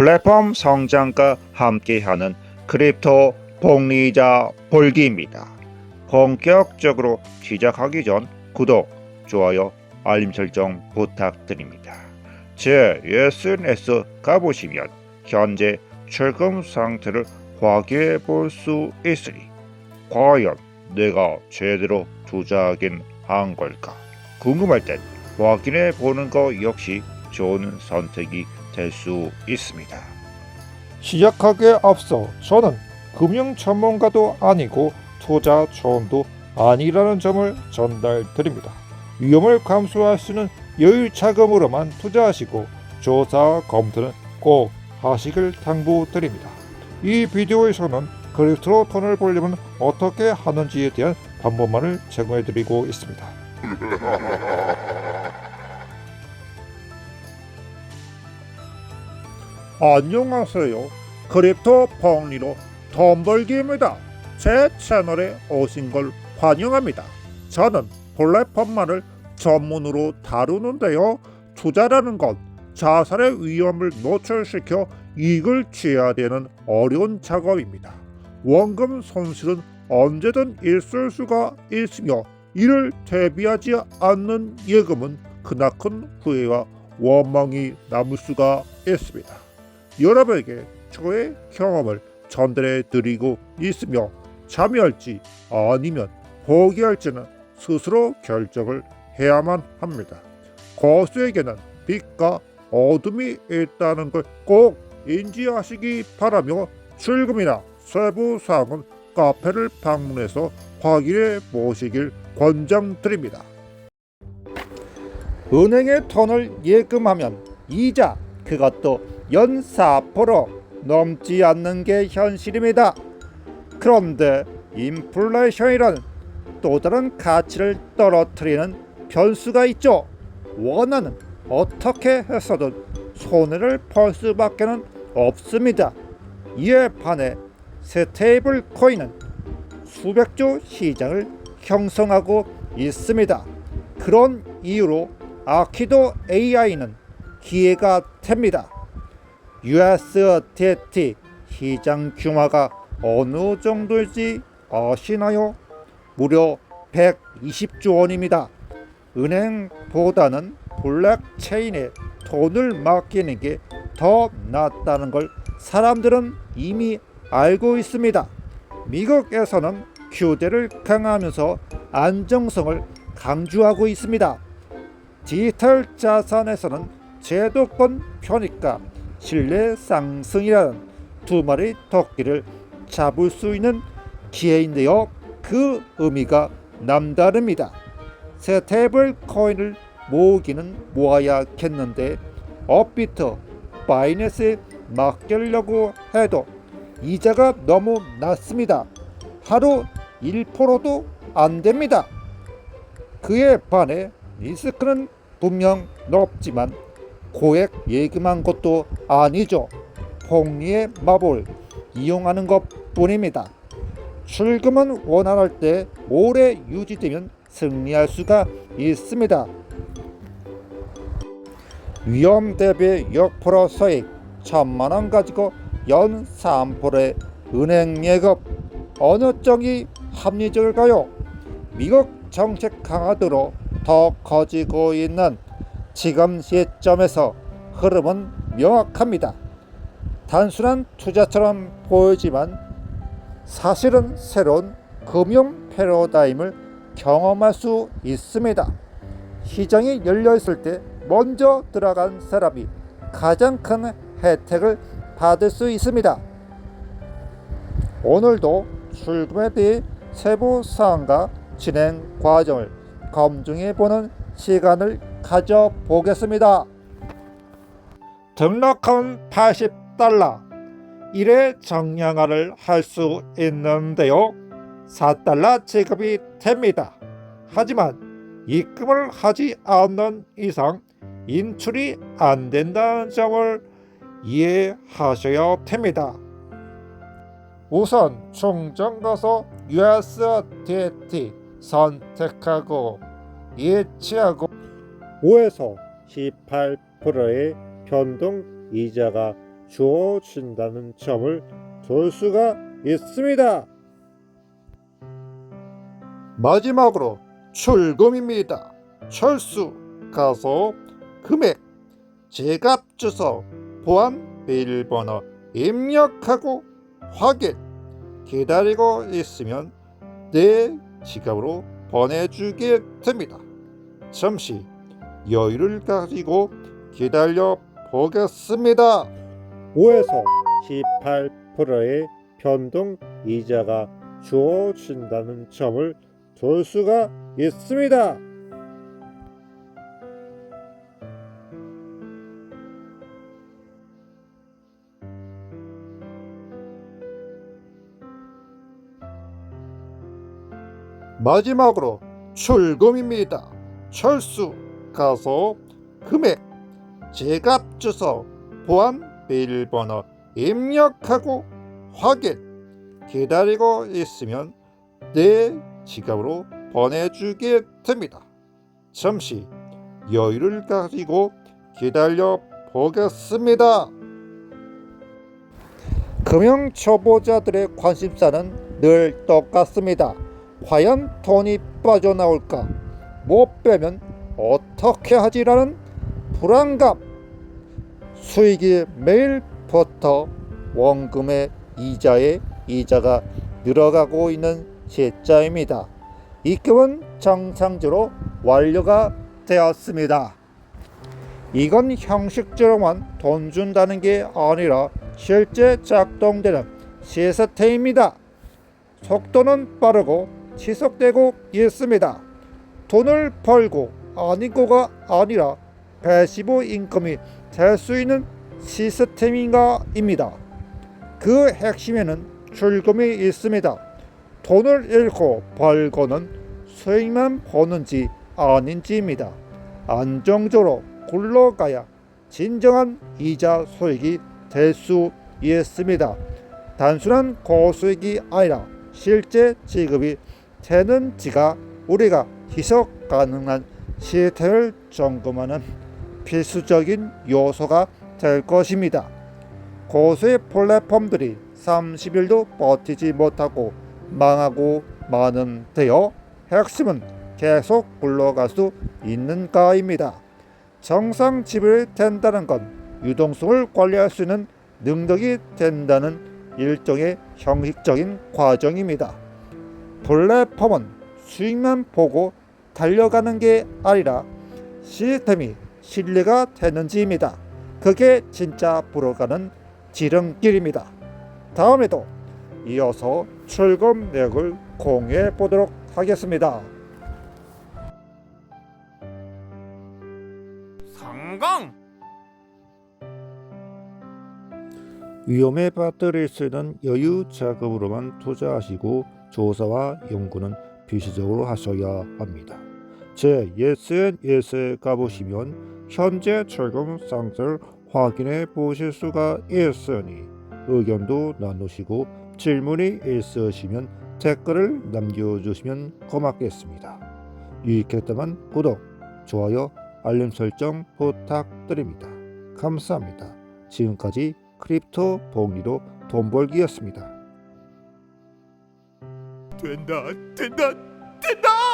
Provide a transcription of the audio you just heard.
플랫폼 성장과 함께하는 크립토 복리자 볼기입니다. 본격적으로 시작하기 전 구독, 좋아요, 알림 설정 부탁드립니다. 제 SNS 가보시면 현재 출금 상태를 확인해 볼 수 있으니 과연 내가 제대로 투자하긴 한 걸까 궁금할 땐 확인해 보는 거 역시 좋은 선택이 될 수 있습니다. 시작하기에 앞서 저는 금융 전문가도 아니고 투자 조언도 아니라는 점을 전달드립니다. 위험을 감수할 수 있는 여유 자금으로만 투자하시고 조사 검토는 꼭 하시길 당부드립니다. 이 비디오에서는 크립토로 돈을 벌려면 어떻게 하는지에 대한 방법만을 제공해드리고 있습니다. 안녕하세요. 크립토 펑리로 돈 벌기입니다. 제 채널에 오신 걸 환영합니다. 저는 플랫폼만을 전문으로 다루는데요. 투자라는 건 자살의 위험을 노출시켜 이익을 취해야 되는 어려운 작업입니다. 원금 손실은 언제든 있을 수가 있으며 이를 대비하지 않는 예금은 크나큰 후회와 원망이 남을 수가 있습니다. 여러분에게 저의 경험을 전달해 드리고 있으며 참여할지 아니면 포기할지는 스스로 결정을 해야만 합니다. 고수에게는 빛과 어둠이 있다는 걸 꼭 인지하시기 바라며 출금이나 세부 사항은 카페를 방문해서 확인해 보시길 권장드립니다. 은행에 돈을 예금하면 이자 그것도 연4% 넘지 않는 게 현실입니다. 그런데 인플레이션이라는 또 다른 가치를 떨어뜨리는 변수가 있죠. 원화는 어떻게 해서든 손해를 벌 수밖에는 없습니다. 이에 반해 스테이블 코인은 수백 조 시장을 형성하고 있습니다. 그런 이유로 아키도 AI는 기회가 됩니다. USDT 시장 규모가 어느 정도일지 아시나요? 무려 120조 원입니다. 은행보다는 블록체인에 돈을 맡기는 게 더 낫다는 걸 사람들은 이미 알고 있습니다. 미국에서는 규제를 강화하면서 안정성을 강조하고 있습니다. 디지털 자산에서는 제도권 편익과 신뢰 상승이라는 두 마리 토끼를 잡을 수 있는 기회인데요. 그 의미가 남다릅니다. 스테이블 코인을 모으기는 모아야겠는데 업비트, 바이낸스에 맡기려고 해도 이자가 너무 낮습니다. 하루 1%도 안 됩니다. 그에 반해 리스크는 분명 높지만 고액 예금한 것도 아니죠. 폭리의 마법을 이용하는 것 뿐입니다. 출금은 원활할 때 오래 유지되면 승리할 수가 있습니다. 위험 대비 6% 수익 천만 원 가지고 연 3%의 은행 예금 어느 쪽이 합리적일까요? 미국 정책 강화도로 더 커지고 있는 지금 시점에서 흐름은 명확합니다. 단순한 투자처럼 보이지만 사실은 새로운 금융 패러다임을 경험할 수 있습니다. 시장이 열려 있을 때 먼저 들어간 사람이 가장 큰 혜택을 받을 수 있습니다. 오늘도 출금에 대해 세부 사항과 진행 과정을 검증해 보는 시간을 가져보겠습니다. 등록한 80달러 1회 정량화를 할 수 있는데요. 4달러 지급이 됩니다. 하지만 입금을 하지 않는 이상 인출이 안 된다는 점을 이해하셔야 됩니다. 우선 충전 가서 USDT 선택하고 예치하고 5에서 18%의 변동 이자가 주어진다는 점을 볼 수가 있습니다. 마지막으로 출금입니다. 철수 가서 금액 지갑 주소 보안 비밀번호 입력하고 확인 기다리고 있으면 내 지갑으로 보내주게 됩니다. 잠시 여유를 가지고 기다려 보겠습니다. 5에서 18%의 변동 이자가 주어진다는 점을 볼 수가 있습니다. 마지막으로 출금입니다. 철수 가서 금액 지갑 주소 보안 비밀번호 입력하고 확인 기다리고 있으면 내 지갑으로 보내주게 됩니다. 잠시 여유를 가지고 기다려 보겠습니다. 금융 초보자들의 관심사는 늘 똑같습니다. 과연 돈이 빠져나올까? 못 빼면 어떻게 하지라는 불안감. 수익이 매일부터 원금의 이자에 이자가 늘어가고 있는 시점입니다. 입금은 정상적으로 완료가 되었습니다. 이건 형식적으로만 돈 준다는 게 아니라 실제 작동되는 시스템입니다. 속도는 빠르고 지속되고 있습니다. 돈을 벌고 아니고가 아니라 패시브 인컴이 될 수 있는 시스템인가입니다. 그 핵심에는 출금이 있습니다. 돈을 잃고 벌고는 수익만 버는지 아닌지입니다. 안정적으로 굴러가야 진정한 이자 수익이 될 수 있습니다. 단순한 고수익이 아니라 실제 지급이 되는지가 우리가 희석 가능한 시스템을 점검하는 필수적인 요소가 될 것입니다. 고수의 플랫폼들이 30일도 버티지 못하고 망하고 마는데요. 핵심은 계속 굴러갈 수 있는가입니다. 정상 지불이 된다는 건 유동성을 관리할 수 있는 능력이 된다는 일종의 형식적인 과정입니다. 플랫폼은 수익만 보고 달려가는 게 아니라 시스템이 신뢰가 되는지입니다. 그게 진짜 불어가는 지름길입니다. 다음에도 이어서 출금 내역을 공유해 보도록 하겠습니다. 성공! 위험에 빠뜨릴 수 있는 여유 자금으로만 투자하시고 조사와 연구는 필수적으로 하셔야 합니다. 제 SNS에 가보시면 현재 철금 상태를 확인해 보실 수가 있으니 의견도 나누시고 질문이 있으시면 댓글을 남겨주시면 고맙겠습니다. 유익했다면 구독, 좋아요, 알림 설정 부탁드립니다. 감사합니다. 지금까지 크립토 봉리로 돈 벌기였습니다. 된다, 된다, 된다!